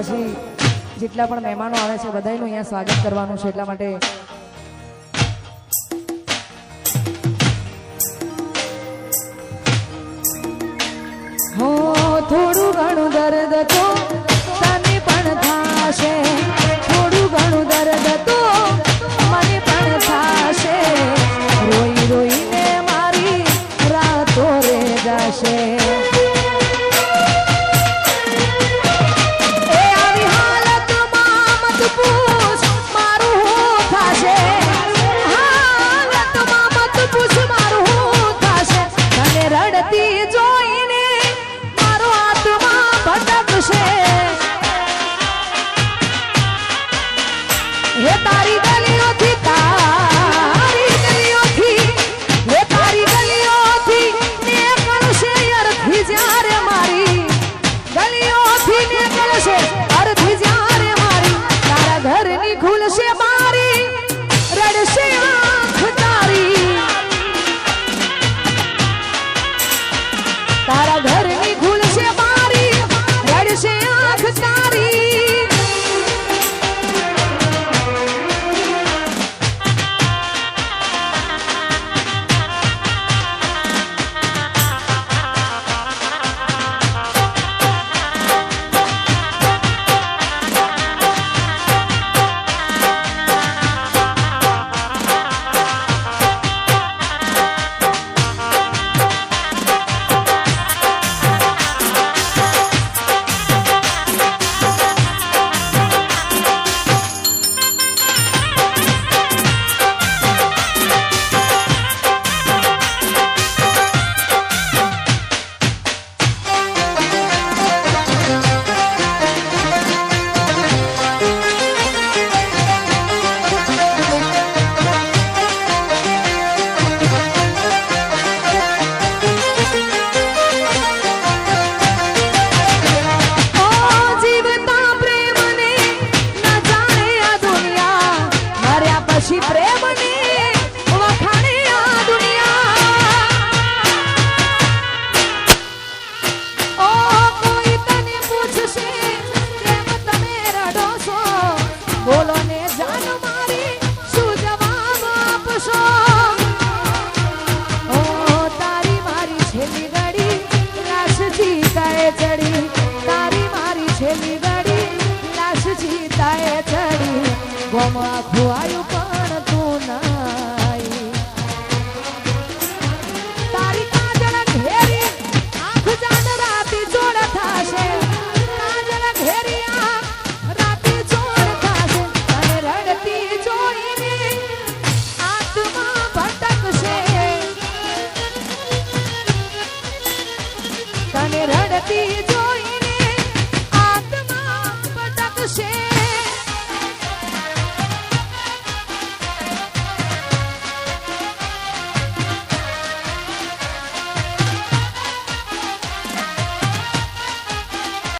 પછી જેટલા પણ મહેમાનો આવે છે બધાનું અહીંયા સ્વાગત કરવાનું છે એટલા માટે હો, થોડું ઘણું દર્દ ঘুল সে vamos lá, pô.